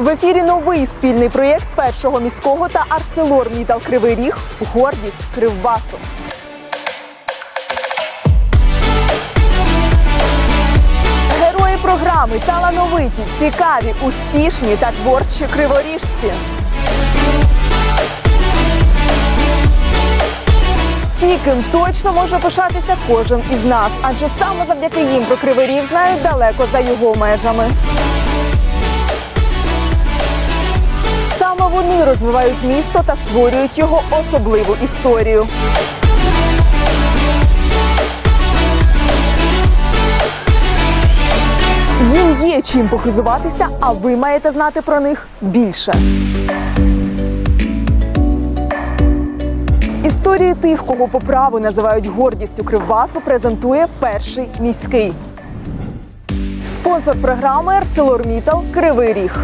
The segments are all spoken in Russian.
В ефірі новий спільний проєкт першого міського та Арселор Мітал Кривий Ріг Гордість Кривбасу. Герої програми талановиті, цікаві, успішні та творчі криворіжці. Ті, ким точно може пишатися кожен із нас, адже саме завдяки їм про Кривий Ріг знають далеко за його межами. Вони розвивають місто та створюють його особливу історію. Їм є чим похизуватися, а ви маєте знати про них більше. Історії тих, кого по праву називають гордістю Кривбасу, презентує перший міський. Спонсор програми ArcelorMittal Кривий Ріг.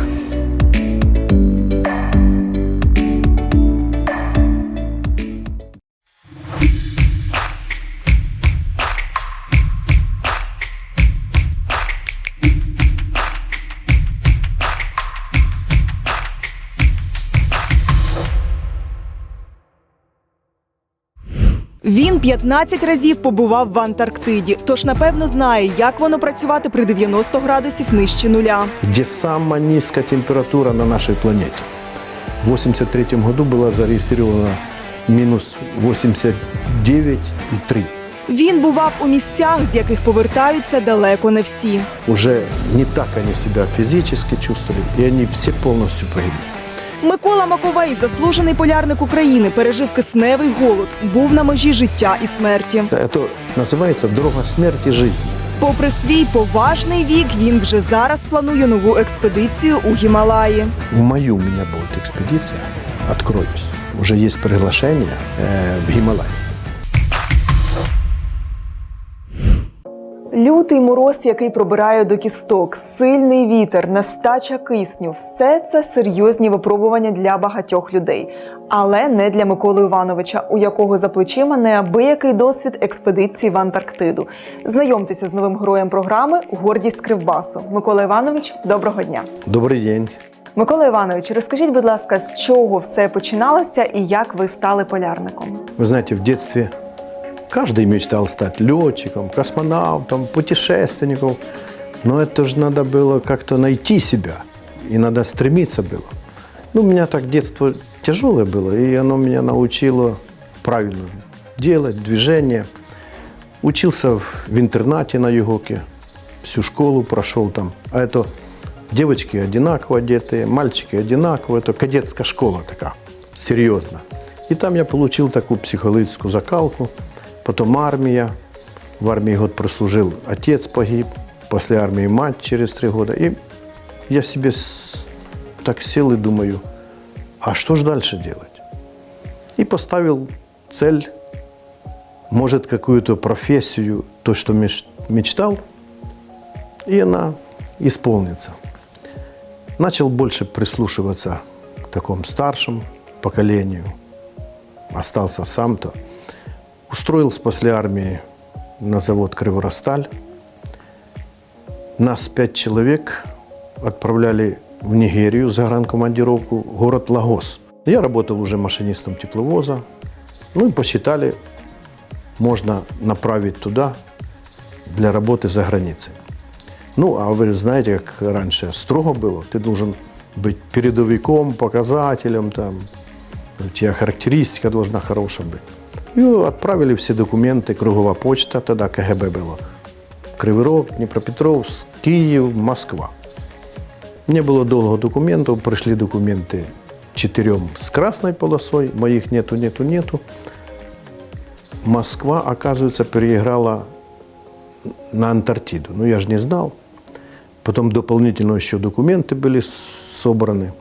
15 разів побував в Антарктиді, тож напевно знає, як воно працювати при 90 градусів нижче нуля. где самая низкая температура на нашей планете. В 1983 году была зарегистрирована минус 89,3. Він бував у місцях, з яких повертаються далеко не всі. Уже не так они себя физически чувствовали, и они все полностью погибли. Микола Маковей, заслужений полярник України, пережив кисневий голод, був на межі життя і смерті. Это называется дорога смерти жизни. Попри свій поважний вік, він вже зараз планує нову експедицію у Гімалаї. В маю у меня будет экспедиция, откроюсь. Уже есть приглашение э, в Гималай. Лютий мороз, який пробирає до кісток, сильний вітер, нестача кисню все це серйозні випробування для багатьох людей. Але не для Миколи Івановича, у якого за плечима неабиякий досвід експедиції в Антарктиду. Знайомтеся з новим героєм програми Гордість Кривбасу. Микола Іванович, доброго дня. Добрый день. Микола Іванович, розкажіть, будь ласка, з чого все починалося і як ви стали полярником? Вы знаете, в детстве каждый мечтал стать летчиком, космонавтом, путешественником. Но это же надо было как-то найти себя. И надо стремиться было. Ну, у меня так детство тяжелое было, и оно меня научило правильно делать, движение. Учился в, интернате на Югоке, всю школу прошел там. А это девочки одинаково одетые, мальчики одинаково. Это кадетская школа такая, серьезно. И там я получил такую психологическую закалку. Потом армия. В армии год прослужил, отец погиб. После армии мать через три года. И я себе так сел и думаю, а что же дальше делать? И поставил цель, может, какую-то профессию, то, что меч- мечтал, и она исполнится. Начал больше прислушиваться к такому старшему поколению. Остался сам-то. Устроился после армии на завод «Криворосталь». Нас пять человек отправляли в Нигерию за гранкомандировку, город Лагос. Я работал уже машинистом тепловоза. Ну и посчитали, можно направить туда для работы за границей. Ну, а вы знаете, как раньше строго было. Ты должен быть передовиком, показателем, там, у тебя характеристика должна хорошая быть. И отправили все документы, круговая почта, тогда КГБ было. Кривий Рог, Дніпропетровськ, Київ, Москва. Не было долго документов, пришли документы четырем с красной полосой, моих нету, нету, нету. Москва, оказывается, переиграла на Антарктиду. Ну, я же не знал. Потом дополнительно еще документы были с- собраны.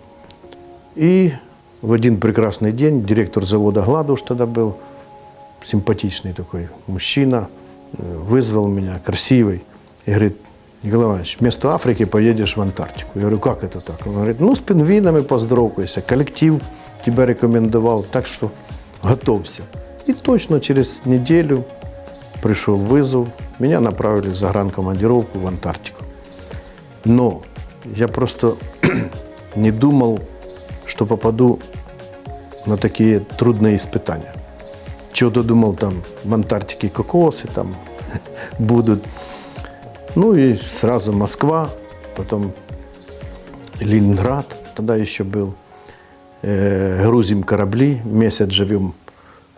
И в один прекрасный день директор завода «Гладуш» тогда был, симпатичный такой мужчина, вызвал меня, красивый, и говорит, Николай Иванович, вместо Африки поедешь в Антарктику. Я говорю, как это так? Он говорит, ну, с пингвинами поздоровайся, коллектив тебя рекомендовал, так что готовься. И точно через неделю пришел вызов, меня направили в загранкомандировку в Антарктику. Но я просто не думал, что попаду на такие трудные испытания. Чего-то думал, там в Антарктике кокосы там будут. Ну и сразу Москва, потом Ленинград, тогда еще был. Э, грузим корабли, месяц живем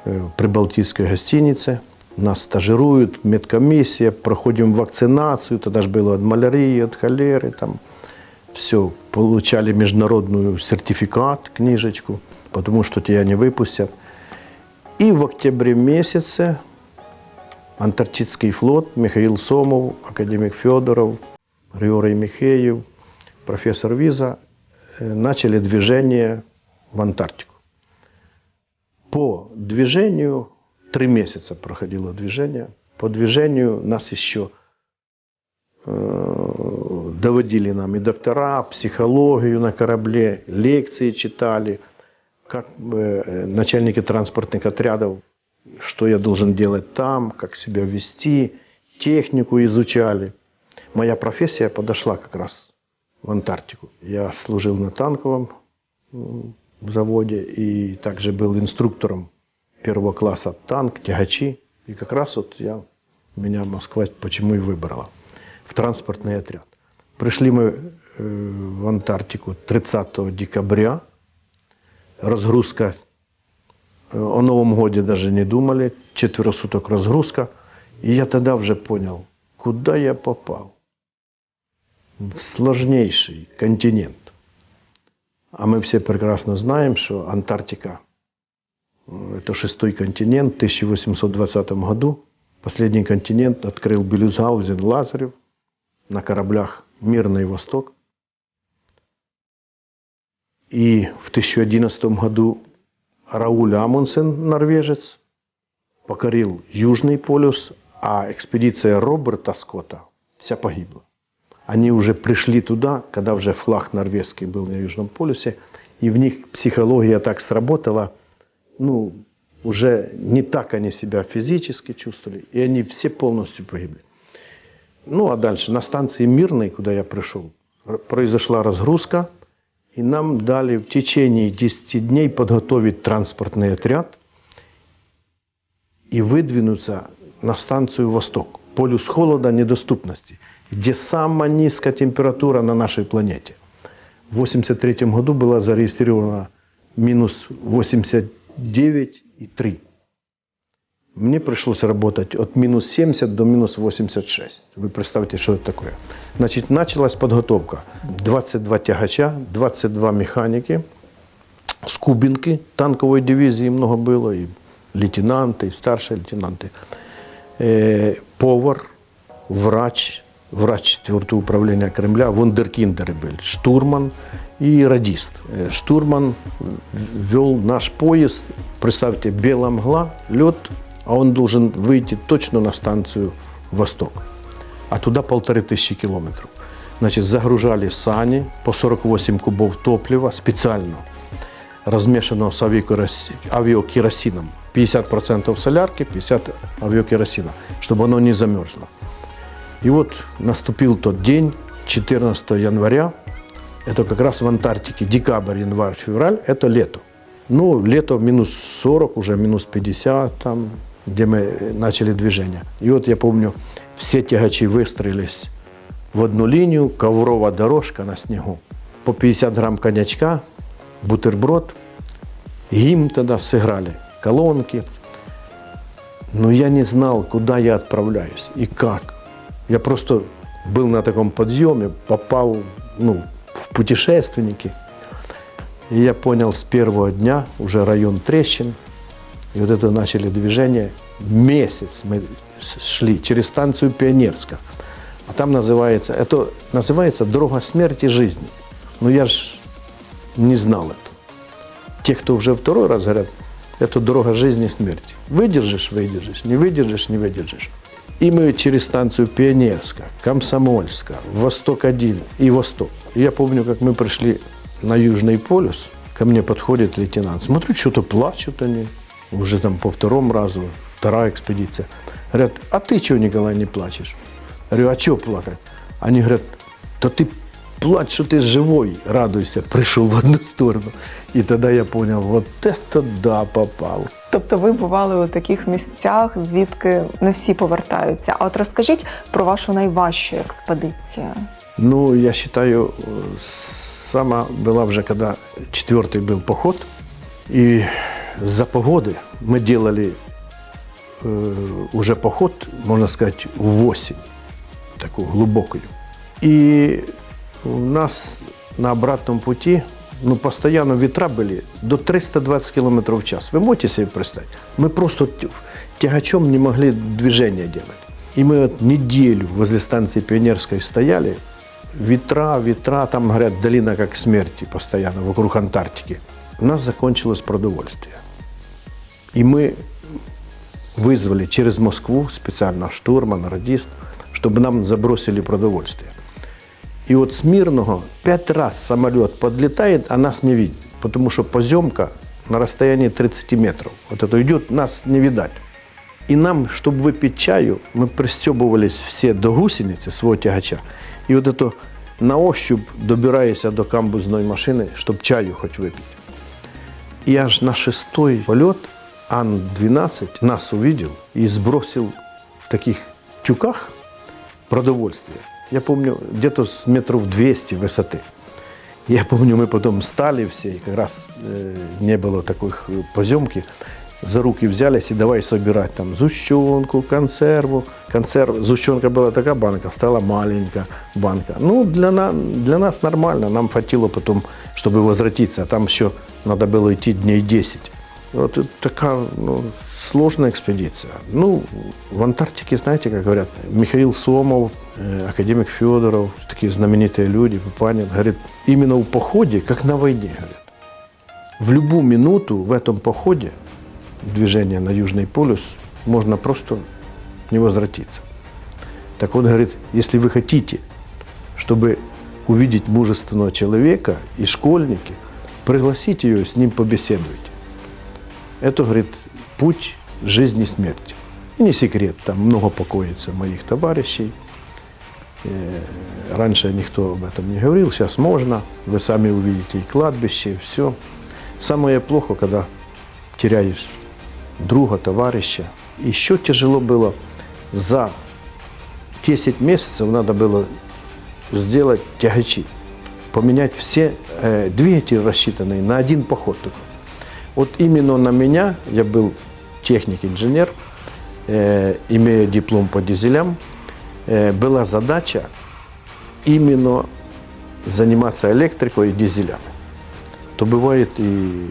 э, в прибалтийской гостинице. Нас стажируют, медкомиссия, проходим вакцинацию, тогда же было от малярии, от холеры, там все, получали международную сертификат, книжечку, потому что тебя не выпустят. И в октябре месяце Антарктический флот, Михаил Сомов, академик Федоров, Григорий Михеев, профессор Виза э, начали движение в Антарктику. По движению, три месяца проходило движение, по движению нас еще э, доводили нам и доктора, психологию на корабле, лекции читали, как э, начальники транспортных отрядов, что я должен делать там, как себя вести, технику изучали. Моя профессия подошла как раз в Антарктику. Я служил на танковом заводе и также был инструктором первого класса танк, тягачи. И как раз вот я, меня Москва почему и выбрала в транспортный отряд. Пришли мы э, в Антарктику 30 декабря. Разгрузка о Новом годе даже не думали. Четверо суток разгрузка. И я тогда уже понял, куда я попал. В сложнейший континент. А мы все прекрасно знаем, что Антарктика это шестой континент. В 1820 году последний континент открыл Белюзгаузен, Лазарев на кораблях «Мирный Восток». И в 2011 году Рауль Амундсен, норвежец, покорил Южный полюс, а экспедиция Роберта Скотта вся погибла. Они уже пришли туда, когда уже флаг норвежский был на Южном полюсе, и в них психология так сработала, ну, уже не так они себя физически чувствовали, и они все полностью погибли. Ну, а дальше на станции Мирной, куда я пришел, произошла разгрузка, и нам дали в течение 10 дней подготовить транспортный отряд и выдвинуться на станцию Восток, полюс холода недоступности, где самая низкая температура на нашей планете. В 1983 году была зарегистрирована минус 89,3. Мне пришлось работать от минус 70 до минус 86. Вы представьте, что это такое. Значит, началась подготовка. 22 тягача, 22 механики, с Кубинки танковой дивизии много было, и лейтенанты, и старшие лейтенанты. Э, повар, врач, врач 4 управления Кремля, вундеркиндеры были, штурман и радист. Э, Штурман вел наш поезд, представьте, белая мгла, лед, а он должен выйти точно на станцию «Восток». А туда полторы тысячи километров. Значит, загружали сани по 48 кубов топлива специально, размешанного с авиакерос- авиакеросином. 50% солярки, 50% авиакеросина, чтобы оно не замерзло. И вот наступил тот день, 14 января, это как раз в Антарктике, декабрь, январь, февраль, это лето. Ну, лето минус 40, уже минус 50 там, где мы начали движение. И вот я помню, все тягачи выстроились в одну линию, коврова дорожка на снегу, по 50 грамм коньячка, бутерброд, гимн тогда сыграли, колонки. Но я не знал, куда я отправляюсь и как. Я просто был на таком подъеме, попал ну, в путешественники. И я понял с первого дня, уже район трещин, и вот это начали движение. Месяц мы шли через станцию Пионерска. А там называется, это называется «Дорога смерти жизни». Но я же не знал это. Те, кто уже второй раз говорят, это дорога жизни и смерти. Выдержишь – выдержишь, не выдержишь – не выдержишь. И мы через станцию Пионерска, Комсомольска, Восток-1 и Восток. Я помню, как мы пришли на Южный полюс, ко мне подходит лейтенант. Смотрю, что-то плачут они. Уже там по второму разу, вторая экспедиция. Говорят, а ты чего, Николай, не плачешь? Говорю, а что плакать? Они говорят, да ты плачь, что ты живой, радуйся, пришел в одну сторону. И тогда я понял, вот это да, попал. Тобто ви бували у таких місцях, звідки не всі повертаються. А от розкажіть про вашу найважчу експедицію. Ну, я считаю, э, сама была уже, когда четвертый был поход, и за погоды мы делали э, уже поход, можно сказать, в осень, такую глубокую. И у нас на обратном пути, ну, постоянно ветра были до 320 км в час. Вы можете себе представить? Мы просто т- тягачом не могли движения делать. И мы вот неделю возле станции Пионерской стояли, ветра, ветра, там, говорят, долина как смерти постоянно вокруг Антарктики. У нас закончилось продовольствие. И мы вызвали через Москву специально штурман, радист, чтобы нам забросили продовольствие. И вот с Мирного пять раз самолет подлетает, а нас не видит. Потому что поземка на расстоянии 30 метров. Вот это идет, нас не видать. И нам, чтобы выпить чаю, мы пристебывались все до гусеницы своего тягача. И вот это на ощупь добираясь до камбузной машины, чтобы чаю хоть выпить. И аж на шестой полет Ан-12 нас увидел и сбросил в таких тюках продовольствие. Я помню, где-то с метров 200 высоты. Я помню, мы потом встали все, и как раз э, не было такой х- поземки, За руки взялись и давай собирать там зущенку, консерву. Консерв, зущенка была такая банка, стала маленькая банка. Ну, для, на, для нас нормально, нам хватило потом, чтобы возвратиться, а там еще надо было идти дней 10. Вот такая ну, сложная экспедиция. Ну, в Антарктике, знаете, как говорят, Михаил Сомов, э, академик Федоров, такие знаменитые люди, Папанин, говорит, именно в походе, как на войне, говорят. В любую минуту в этом походе движения на Южный полюс можно просто не возвратиться. Так вот, говорит, если вы хотите, чтобы увидеть мужественного человека и школьники, пригласите ее, с ним побеседуйте. Это, говорит, путь жизни и смерти. И не секрет, там много покоится моих товарищей. Э, Раньше никто об этом не говорил, сейчас можно. Вы сами увидите и кладбище, и все. Самое плохо, когда теряешь друга, товарища. Еще тяжело было за 10 месяцев надо было сделать тягачи, поменять все э, двигатели рассчитанные на один поход только. Вот именно на меня, я был техник-инженер, э, имея диплом по дизелям, э, была задача именно заниматься электрикой и дизелями. То бывает и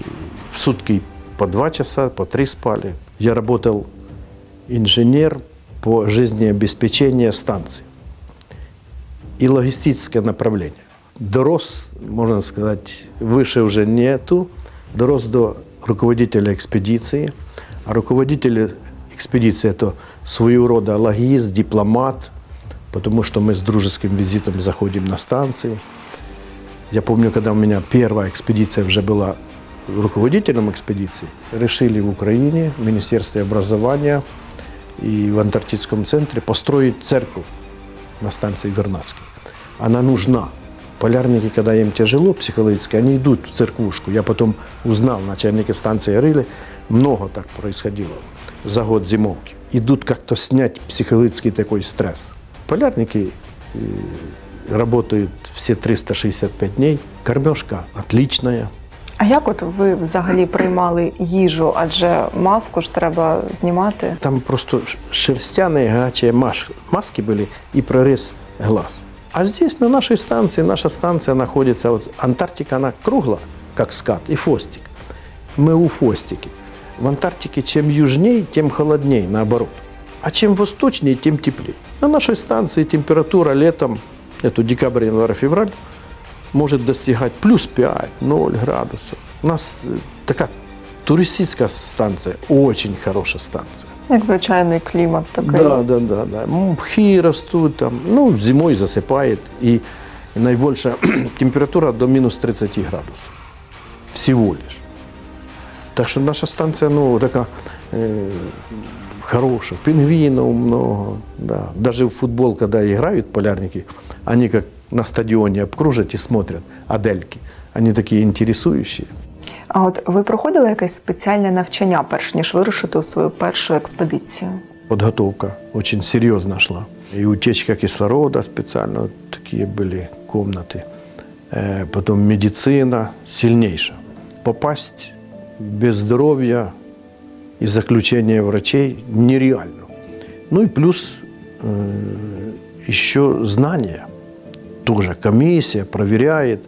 в сутки по два часа, по три спали. Я работал инженер по жизнеобеспечению станций и логистическое направление. Дорос, можно сказать, выше уже нету, дорос до руководителя экспедиции. А руководитель экспедиции – это своего рода логист, дипломат, потому что мы с дружеским визитом заходим на станции. Я помню, когда у меня первая экспедиция уже была руководителем экспедиции, решили в Украине, в Министерстве образования и в Антарктическом центре построить церковь на станции Вернадской. Она нужна. Полярники, когда им тяжело психологически, они идут в церквушку. Я потом узнал, начальники станции говорили, много так происходило за год зимовки. Идут как-то снять психологический такой стресс. Полярники э, работают все 365 дней. Кормежка отличная. А як от ви взагалі приймали їжу? Адже маску ж треба знімати. Там просто ш- шерстяные горячие маш- маски были и прорез глаз. А здесь, на нашей станции, наша станция находится, вот Антарктика, она кругла, как скат, и фостик. Мы у фостики. В Антарктике чем южней, тем холодней, наоборот. А чем восточнее, тем теплее. На нашей станции температура летом, это декабрь, январь, февраль, может достигать плюс 5, 0 градусов. У нас э, такая туристическая станция, очень хорошая станция. Як звичайний клімат такий. Да, да, да, да. Мхи растут там, ну, зимой засыпает, и наибольшая температура до минус 30 градусов. Всего лишь. Так что наша станция, ну, такая э, хорошая, пингвинов много, да. Даже в футбол, когда играют полярники, они как на стадионе обкружат и смотрят Адельки. Они такие интересующие. А от ви проходили якесь спеціальне навчання, перш ніж вирушити у свою першу експедицію? Подготовка очень серьезно шла. И утечка кислорода специально, такие были комнаты. Э, Потом медицина сильнейшая. Попасть без здоровья и заключения врачей нереально. Ну и плюс э, еще знания. тоже комиссия проверяет.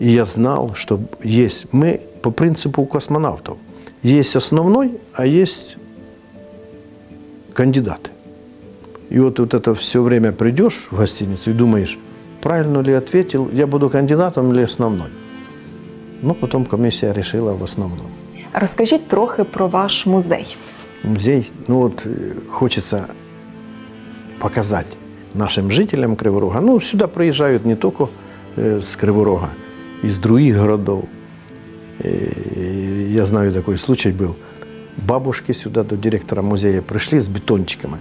И я знал, что есть мы по принципу космонавтов. Есть основной, а есть кандидаты. И вот, вот это все время придешь в гостиницу и думаешь, правильно ли ответил, я буду кандидатом или основной. Ну, потом комиссия решила в основном. Розкажіть трохи про ваш музей. Музей, ну вот э, хочется показать нашим жителям Криворога. Ну, сюда приезжают не только э, с Криворога, из других городов. И я знаю, такой случай был. Бабушки сюда до директора музея пришли с бетончиками,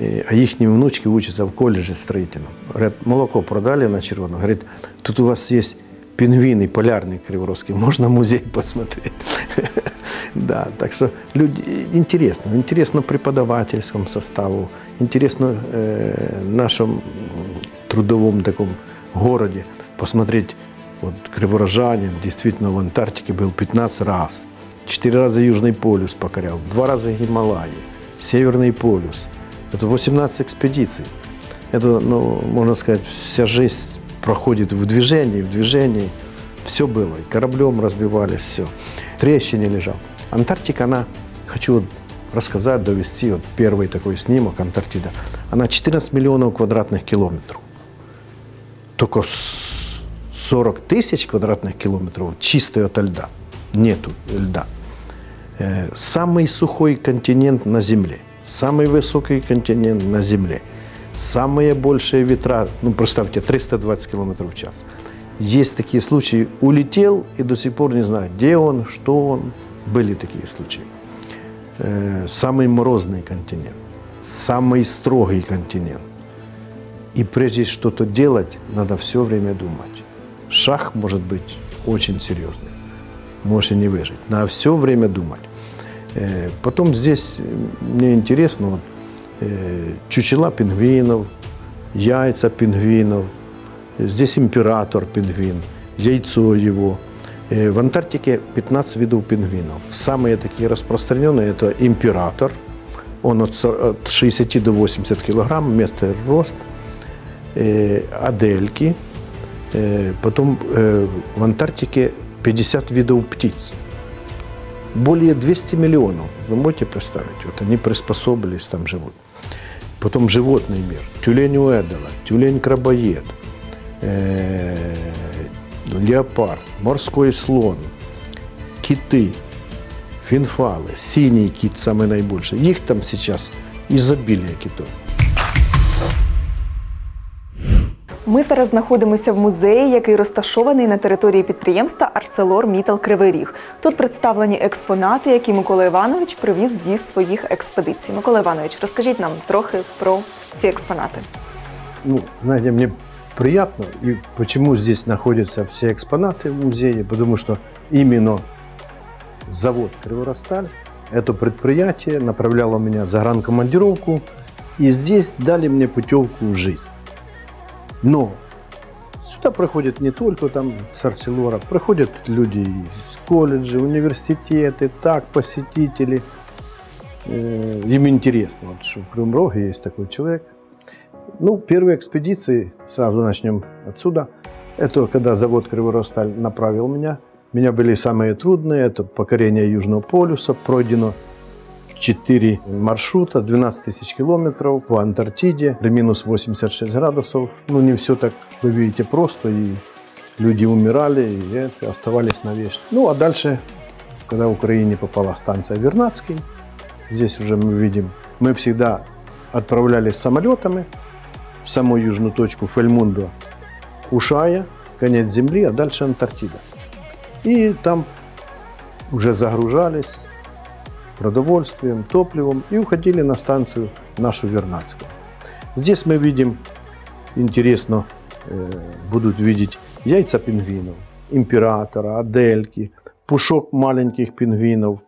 И- а их внучки учатся в колледже строительном. Говорят, молоко продали на червоно. Говорит, тут у вас есть пингвины полярный криворожский, можно музей посмотреть. Да, так что люди, интересно, интересно преподавательскому составу, интересно э, нашему м, трудовому таком городе посмотреть, вот Криворожанин действительно в Антарктике был 15 раз, 4 раза Южный полюс покорял, 2 раза Гималаи, Северный полюс. Это 18 экспедиций. Это, ну, можно сказать, вся жизнь проходит в движении, в движении. Все было. Кораблем разбивали, все. Трещине лежал. Антарктика, она, хочу вот рассказать, довести, вот первый такой снимок Антарктида, она 14 миллионов квадратных километров. Только с- 40 тысяч квадратных километров чистой от льда. Нету льда. Э, Самый сухой континент на Земле, самый высокий континент на Земле, самые большие ветра, ну представьте, 320 километров в час. Есть такие случаи, улетел и до сих пор не знаю, где он, что он. Были такие случаи. Э, Самый морозный континент, самый строгий континент. И прежде что-то делать, надо все время думать. Шаг может быть очень серьезный. Можешь и не выжить. Надо все время думать. Э, Потом здесь мне интересно, вот, э, чучела пингвинов, яйца пингвинов, здесь император пингвин, яйцо его. Э, В Антарктике 15 видов пингвинов. Самые такие распространенные – это император, он от сор- от 60 до 80 килограмм, метр рост, э, адельки, э, потом в Антарктике 50 видов птиц. Более 200 миллионов. Вы можете представить? Вот они приспособились, там живут. Потом животный мир. Тюлень уэдела, тюлень крабоед, леопард, морской слон, киты, финфалы, синий кит самый наибольший. Их там сейчас изобилие китов. Ми зараз знаходимося в музеї, який розташований на території підприємства Арселор Мітал Кривий Ріг. Тут представлені експонати, які Микола Іванович привіз зі своїх експедицій. Микола Іванович, розкажіть нам трохи про ці експонати. ну, знаете, мне приятно, и почему здесь находятся все экспонаты в музее, потому что именно завод «Криворосталь», это предприятие направляло меня за гранкомандировку, и здесь дали мне путевку в жизнь. Но сюда приходят не только там с Арселора, приходят люди из колледжей, университеты, так, посетители. Э, Им интересно, вот, что в Кривом Роге есть такой человек, ну, первые экспедиции, сразу начнем отсюда. Это когда завод Криворосталь направил меня. У меня были самые трудные. Это покорение Южного полюса. Пройдено 4 маршрута, 12 тысяч километров по Антарктиде, до минус 86 градусов. Ну, не все так, вы видите, просто. И люди умирали, и это, оставались навечно. Ну, а дальше, когда в Украине попала станция Вернадский, здесь уже мы видим, мы всегда отправлялись самолетами самую южную точку Фельмундо, Ушая, конец Земли, а дальше Антарктида. И там уже загружались продовольствием, топливом и уходили на станцию нашу Вернадскую. Здесь мы видим, интересно, э, будут видеть яйца пингвинов, императора, адельки, пушок маленьких пингвинов.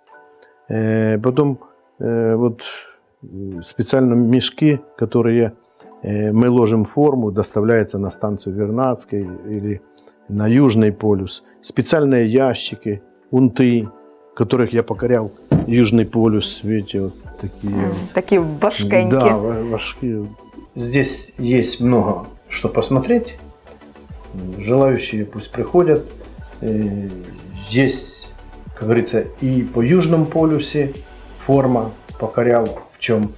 Э, Потом э, вот специально мешки, которые мы ложим форму, доставляются на станцию Вернадской или на Южный полюс. Специальные ящики, унты, которых я покорял Южный полюс. Видите, вот такие. М, Такі важкенькі. Да, важкие. Здесь есть много что посмотреть. Желающие пусть приходят. Э, Есть, как говорится, и по Южному полюсе форма покорял, в чем.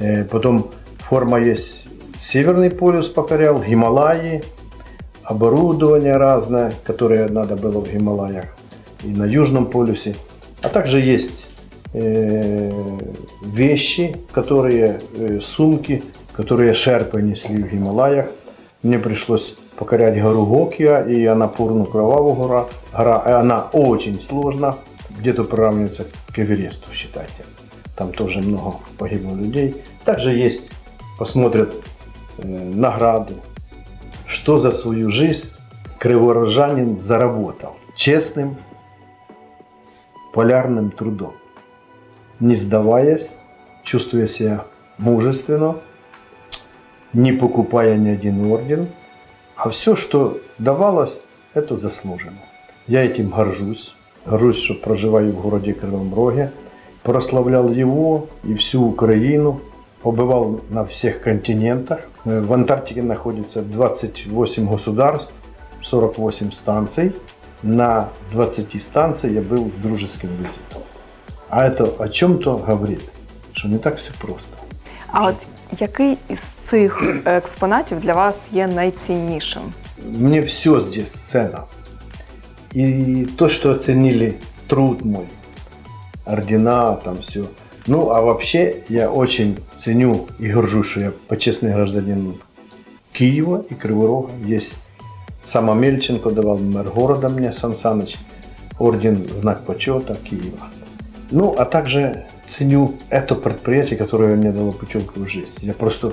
Э, Потом форма есть Северный полюс покорял, Гималаи, оборудование разное, которое надо было в Гималаях и на Южном полюсе. А также есть э, вещи, которые, э, сумки, которые шерпы несли в Гималаях. Мне пришлось покорять гору Гокия и Анапурну Кровавую гора. Гора, э, она очень сложна, где-то приравнивается к Эвересту, считайте. Там тоже много погибло людей. Также есть, посмотрят э, награды, что за свою жизнь криворожанин заработал? Честным полярным трудом, не сдаваясь, чувствуя себя мужественно, не покупая ни один орден, а все, что давалось, это заслужено. Я этим горжусь, горжусь, что проживаю в городе Кривом Роге, прославлял его и всю Украину, побывал на всех континентах. Э, В Антарктике находится 28 государств, 48 станций. На 20 станциях я был с дружеским визитом. А это о чем-то говорит, что не так все просто. А от який із цих експонатів для вас є найціннішим? Мне все здесь ценно. И то, что оценили труд мой, ордена, там все. Ну, а вообще я очень ценю и горжусь, что я почестный гражданин Киева и Кривого Рога. Есть сам Амельченко давал мэр города мне, Сан Саныч, орден Знак почета Киева. Ну, а также ценю это предприятие, которое мне дало путевку в жизнь. Я просто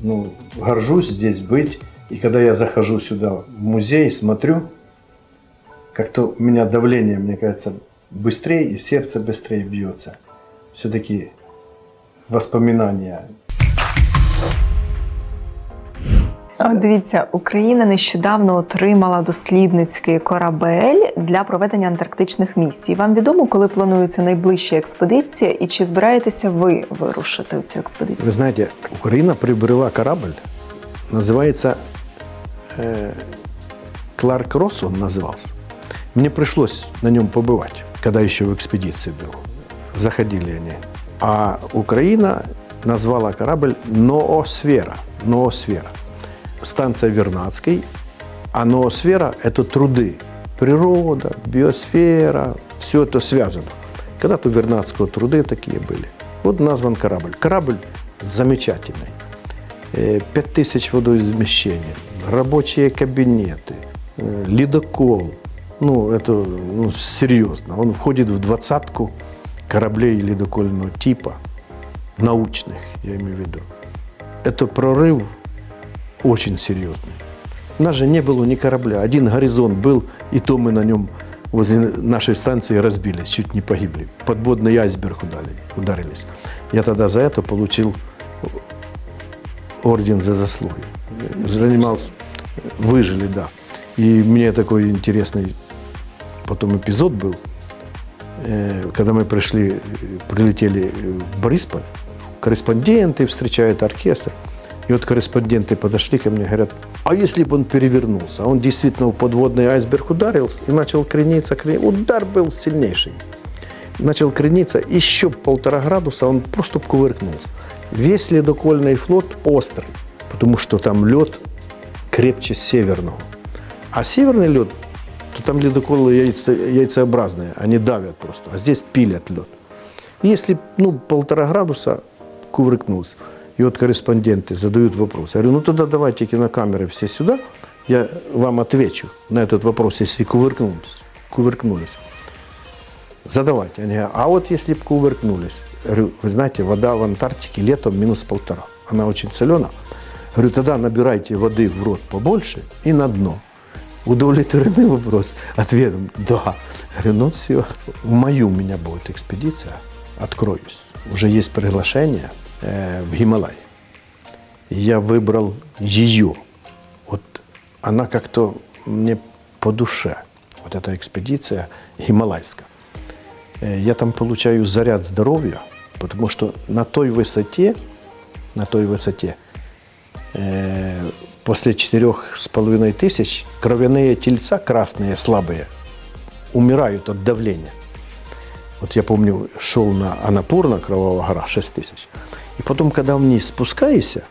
ну, горжусь здесь быть. И когда я захожу сюда в музей, смотрю, как-то у меня давление, мне кажется, быстрее, и сердце быстрее бьется. Все-таки воспоминания От Дивіться, Україна нещодавно отримала дослідницький корабель для проведення антарктичних місій. Вам відомо, коли планується найближча експедиція, і чи збираєтеся ви вирушити у цю експедицію? Вы знаете, Украина приобрела корабль, называется э, Кларк Росс, он назывался. Мне пришлось на нем побывать, когда еще в экспедиции был. Заходили они. А Украина назвала корабль Ноосфера. Ноосфера. Станция Вернадской, а ноосфера – это труды. Природа, биосфера, все это связано. Когда-то у Вернадского труды такие были. Вот назван корабль. Корабль замечательный. Э, 5000 водоизмещения, рабочие кабинеты, э, ледокол. Ну, это ну, серьезно. Он входит в двадцатку кораблей ледокольного типа, научных, я имею в виду. Это прорыв очень серьезный. У нас же не было ни корабля. Один горизонт был, и то мы на нем возле нашей станции разбились, чуть не погибли. Подводный айсберг ударились. Я тогда за это получил орден за заслуги. Занимался, выжили, да. И мне такой интересный потом эпизод был, когда мы пришли, э, прилетели в Борисполь, корреспонденты встречают оркестр. И вот корреспонденты подошли ко мне, говорят, а если бы он перевернулся? А он действительно в подводный айсберг ударился и начал крениться. крениться. Удар был сильнейший. Начал крениться, еще полтора градуса, он просто кувыркнулся. Весь ледокольный флот острый, потому что там лед крепче северного. А северный лед, то там ледоколы яйца, яйцеобразные, они давят просто, а здесь пилят лед. Если ну, полтора градуса кувыркнулся, и вот корреспонденты задают вопрос. Я говорю, ну тогда давайте кинокамеры все сюда, я вам отвечу на этот вопрос, если кувыркнулись. кувыркнулись. Задавайте. Они говорят, а вот если бы кувыркнулись? Говорю, вы знаете, вода в Антарктике летом минус полтора. Она очень соленая. Говорю, тогда набирайте воды в рот побольше и на дно. Удовлетворены вопрос? Ответом да. Говорю, ну все, в мою у меня будет экспедиция, откроюсь. Уже есть приглашение э, в Гималай. Я выбрал ее. Вот она как-то мне по душе. Вот эта экспедиция гималайская. Э, Я там получаю заряд здоровья, потому что на той высоте, на той высоте, после четырех с половиной тысяч кровяные тельца красные, слабые, умирают от давления. Вот я помню, шел на Анапурна, Кровавая гора, 6 тысяч. И потом, когда вниз спускаешься,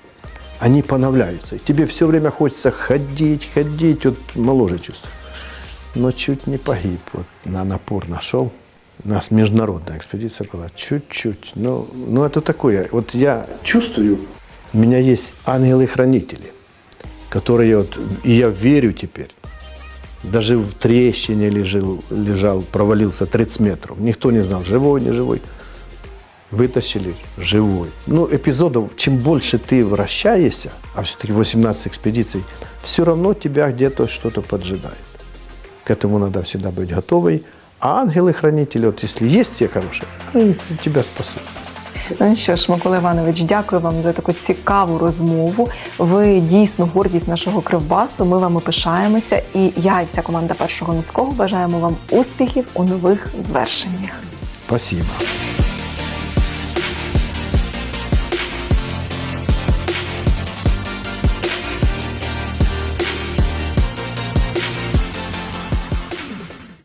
они поновляются. И тебе все время хочется ходить, ходить, вот моложе чувствую. Но чуть не погиб. Вот на Анапур нашел. У нас международная экспедиция была. Чуть-чуть. Ну, ну, это такое. Вот я чувствую, у меня есть ангелы-хранители, которые вот, и я верю теперь, даже в трещине лежал, лежал, провалился 30 метров. Никто не знал, живой, не живой. Вытащили живой. Ну, эпизодов, чем больше ты вращаешься, а все-таки 18 экспедиций, все равно тебя где-то что-то поджидает. К этому надо всегда быть готовой. А ангелы-хранители, вот если есть все хорошие, они тебя спасут. Ну що ж, Микола Іванович, дякую вам за таку цікаву розмову. Ви дійсно гордість нашого кривбасу. Ми вами пишаємося. І я і вся команда першого міського бажаємо вам успіхів у нових звершеннях. Спасибо.